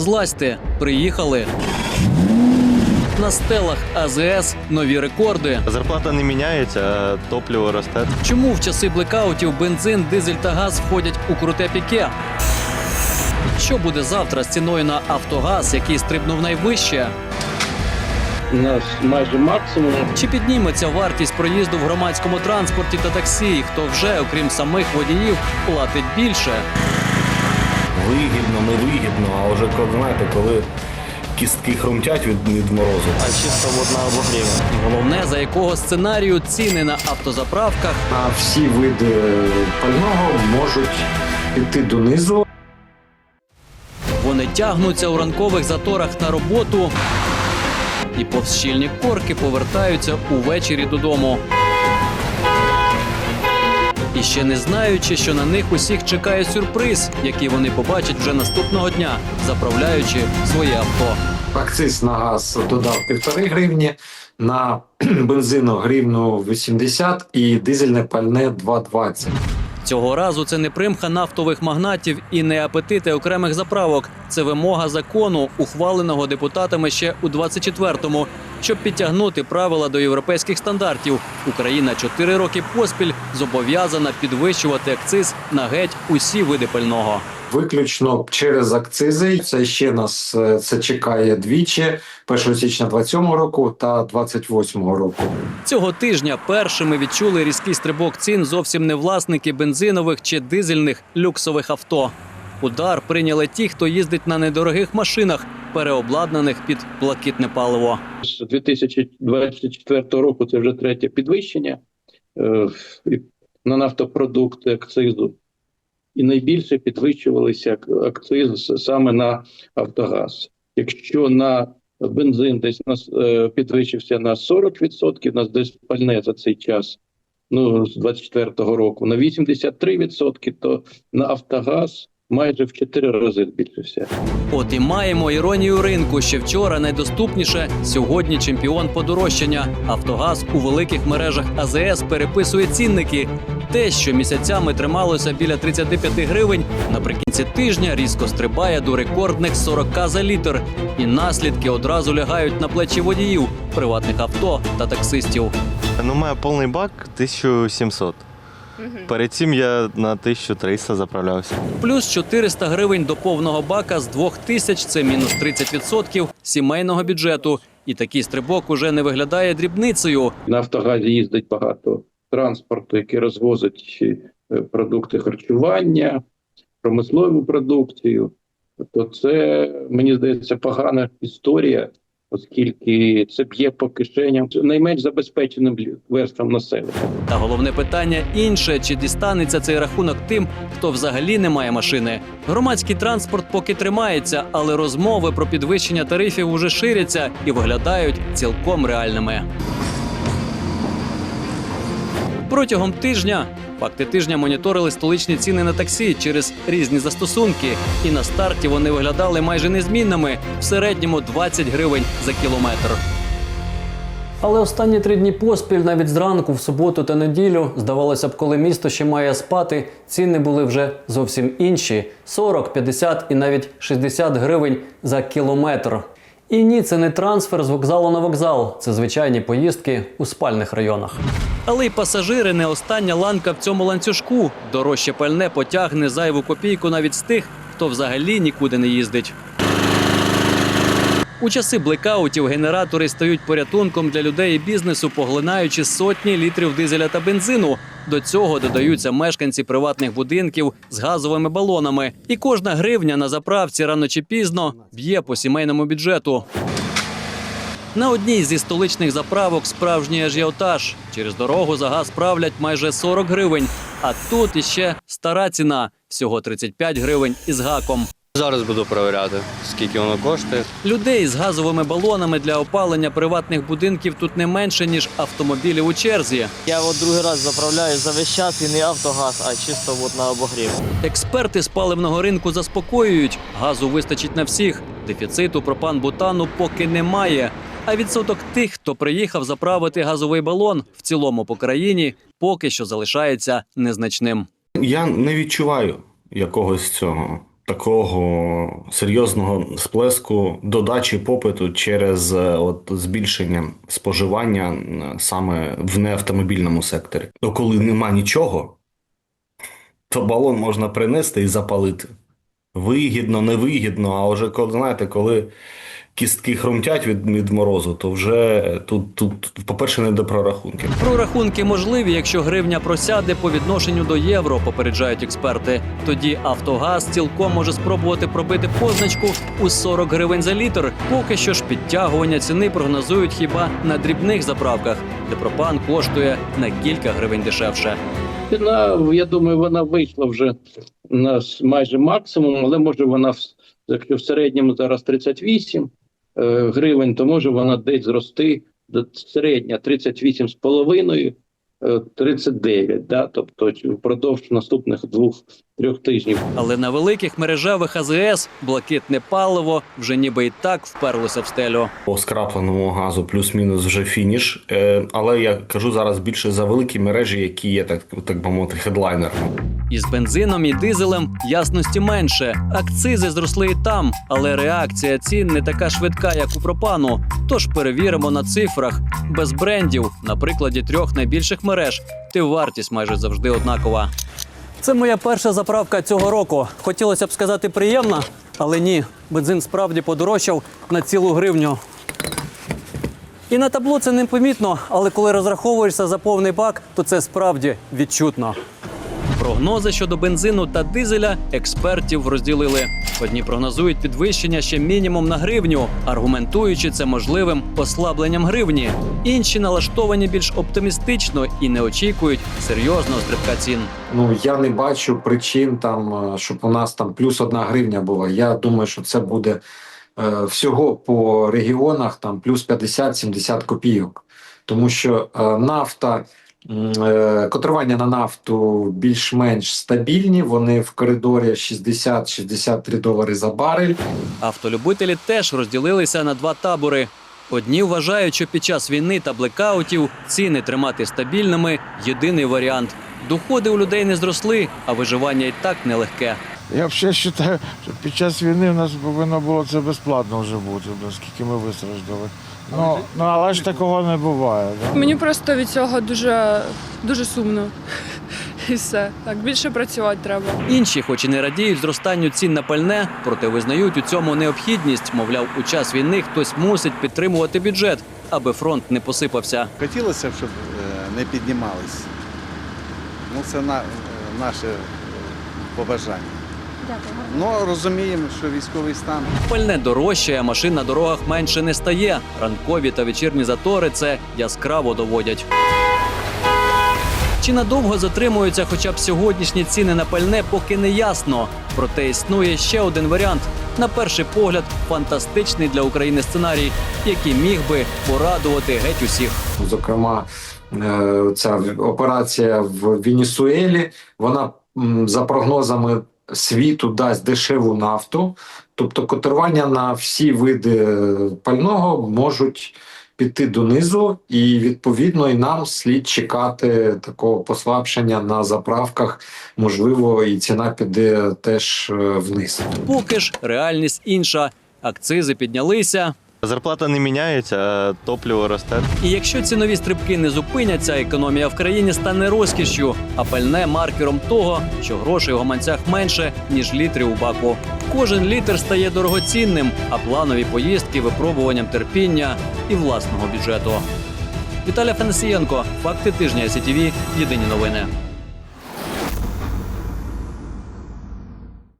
Злазьте, приїхали. На стелах АЗС нові рекорди. Зарплата не міняється, а топливо росте. Чому в часи блекаутів бензин, дизель та газ входять у круте піке? Що буде завтра з ціною на Автогаз, який стрибнув найвище? У нас майже максимум. Чи підніметься вартість проїзду в громадському транспорті та таксі? Хто вже, окрім самих водіїв, платить більше? Вигідно, невигідно, а вже знаєте, коли кістки хрумтять від, від морозу. А чисто от на обогрів. Головне, за якого сценарію ціни на автозаправках А всі види пального можуть піти донизу. Вони тягнуться у ранкових заторах на роботу і повз щільні корки повертаються увечері додому. І ще не знаючи, що на них усіх чекає сюрприз, який вони побачать вже наступного дня, заправляючи своє авто. Акциз на газ додав півтори гривні, на бензину гривну 80 і дизельне пальне 2,20. Цього разу це не примха нафтових магнатів і не апетити окремих заправок. Це вимога закону, ухваленого депутатами ще у 24-му, щоб підтягнути правила до європейських стандартів. Україна чотири роки поспіль зобов'язана підвищувати акциз на геть усі види пального. Виключно через акцизи. Це ще нас е, це чекає двічі 1 січня 27 року та 28 року. Цього тижня першими відчули різкий стрибок цін зовсім не власники бензинових чи дизельних люксових авто. Удар прийняли ті, хто їздить на недорогих машинах, переобладнаних під блакитне паливо. З 2024 року це вже третє підвищення е, на нафтопродукти акцизу. І найбільше підвищувалися ак- акциз саме на Автогаз. Якщо на бензин десь на, с- е, підвищився на 40%, нас десь пальне за цей час, ну, з 24 року, на 83%, то на Автогаз майже в 4 рази збільшився. От і маємо іронію ринку. Ще вчора найдоступніше, сьогодні чемпіон подорожчання. Автогаз у великих мережах АЗС переписує цінники. Те, що місяцями трималося біля 35 гривень, наприкінці тижня різко стрибає до рекордних 40 за літр. І наслідки одразу лягають на плечі водіїв, приватних авто та таксистів. Ну, має повний бак 1700. Перед цим я на 1300 заправлявся. Плюс 400 гривень до повного бака з 2000 – це мінус 30% сімейного бюджету. І такий стрибок уже не виглядає дрібницею. На Автогазі їздить багато транспорту, який розвозить е, продукти харчування, промислову продукцію. То це, мені здається, погана історія, оскільки це б'є по кишеням найменш забезпеченим верствам населення. Та головне питання інше: чи дістанеться цей рахунок тим, хто взагалі не має машини? Громадський транспорт поки тримається, але розмови про підвищення тарифів уже ширяться і виглядають цілком реальними. Протягом тижня факти тижня моніторили столичні ціни на таксі через різні застосунки, і на старті вони виглядали майже незмінними в середньому 20 гривень за кілометр. Але останні три дні поспіль, навіть зранку, в суботу та неділю, здавалося б, коли місто ще має спати, ціни були вже зовсім інші: 40, 50 і навіть 60 гривень за кілометр. І ні, це не трансфер з вокзалу на вокзал, це звичайні поїздки у спальних районах. Але й пасажири не остання ланка в цьому ланцюжку. Дорожче пальне потягне зайву копійку навіть з тих, хто взагалі нікуди не їздить. У часи блекаутів генератори стають порятунком для людей і бізнесу, поглинаючи сотні літрів дизеля та бензину. До цього додаються мешканці приватних будинків з газовими балонами. І кожна гривня на заправці рано чи пізно б'є по сімейному бюджету. На одній зі столичних заправок справжній ажіотаж. Через дорогу за газ правлять майже 40 гривень. А тут іще стара ціна всього 35 гривень із гаком. Зараз буду перевіряти, скільки воно коштує. Людей з газовими балонами для опалення приватних будинків тут не менше ніж автомобілів у черзі. Я от другий раз заправляю за весь час і не автогаз, а чисто от на обогрів. Експерти з паливного ринку заспокоюють, газу вистачить на всіх. Дефіциту пропан-бутану поки немає. А відсоток тих, хто приїхав заправити газовий балон в цілому по країні, поки що залишається незначним. Я не відчуваю якогось цього такого серйозного сплеску додачі попиту через е, от збільшення споживання е, саме в неавтомобільному секторі. То коли нема нічого, то балон можна принести і запалити. Вигідно, невигідно, а вже знаєте, коли кістки хрумтять від, від морозу, то вже тут, тут, по-перше, не до прорахунків. Прорахунки можливі, якщо гривня просяде по відношенню до євро, попереджають експерти. Тоді Автогаз цілком може спробувати пробити позначку у 40 гривень за літр. Поки що ж підтягування ціни прогнозують хіба на дрібних заправках, де пропан коштує на кілька гривень дешевше. Ціна, я думаю, вона вийшла вже на майже максимум, але може вона, в- якщо в середньому зараз 38 е, гривень, то може вона десь зрости до середня 38,5, е, 39, да? тобто впродовж наступних двох-трьох тижнів. Але на великих мережевих АЗС блакитне паливо вже ніби і так вперлося в стелю. По скрапленому газу плюс-мінус вже фініш. Е, але я кажу зараз більше за великі мережі, які є так, так би мовити, хедлайнерами. Із бензином і дизелем ясності менше. Акцизи зросли і там, але реакція цін не така швидка, як у пропану. Тож перевіримо на цифрах. Без брендів, на прикладі трьох найбільших мереж, ти вартість майже завжди однакова. Це моя перша заправка цього року. Хотілося б сказати приємна, але ні. Бензин справді подорожчав на цілу гривню. І на табло це не помітно, але коли розраховуєшся за повний бак, то це справді відчутно. Прогнози щодо бензину та дизеля експертів розділили. Одні прогнозують підвищення ще мінімум на гривню, аргументуючи це можливим послабленням гривні. Інші налаштовані більш оптимістично і не очікують серйозного стрибка цін. Ну я не бачу причин там, е, щоб у нас там плюс одна гривня була. Я думаю, що це буде е, всього по регіонах там плюс 50-70 копійок. Тому що е, нафта, котрування на нафту більш-менш стабільні. Вони в коридорі 60-63 долари за барель. Автолюбителі теж розділилися на два табори. Одні вважають, що під час війни та блекаутів ціни тримати стабільними єдиний варіант. Доходи у людей не зросли, а виживання і так нелегке. Я взагалі вважаю, що під час війни в нас повинно було це безплатно вже бути, оскільки ми вистраждали. Ну, ну але ж такого не буває. Да? Мені просто від цього дуже, дуже сумно. І все. Так, більше працювати треба. Інші, хоч і не радіють зростанню цін на пальне, проте визнають у цьому необхідність. Мовляв, у час війни хтось мусить підтримувати бюджет, аби фронт не посипався. Хотілося б, щоб е, не піднімались. Ну, це на, е, наше е, побажання. Ну, розуміємо, що військовий стан. Пальне дорожчає, машин на дорогах менше не стає. Ранкові та вечірні затори це яскраво доводять. Чи надовго затримуються хоча б сьогоднішні ціни на пальне, поки не ясно. Проте існує ще один варіант. На перший погляд, фантастичний для України сценарій, який міг би порадувати геть усіх. Зокрема, е, ця операція в Венесуелі, вона за прогнозами світу дасть дешеву нафту, тобто котирування на всі види пального можуть піти донизу, і відповідно і нам слід чекати такого послабшення на заправках. Можливо, і ціна піде теж е, вниз. Поки ж реальність інша. Акцизи піднялися, Зарплата не міняється, а топливо росте. І якщо цінові стрибки не зупиняться, економія в країні стане розкішшю, а пальне маркером того, що грошей у гаманцях менше, ніж літри у баку. Кожен літр стає дорогоцінним, а планові поїздки випробуванням терпіння і власного бюджету. Віталій Фанасієнко, факти тижня СІТВ, Єдині новини.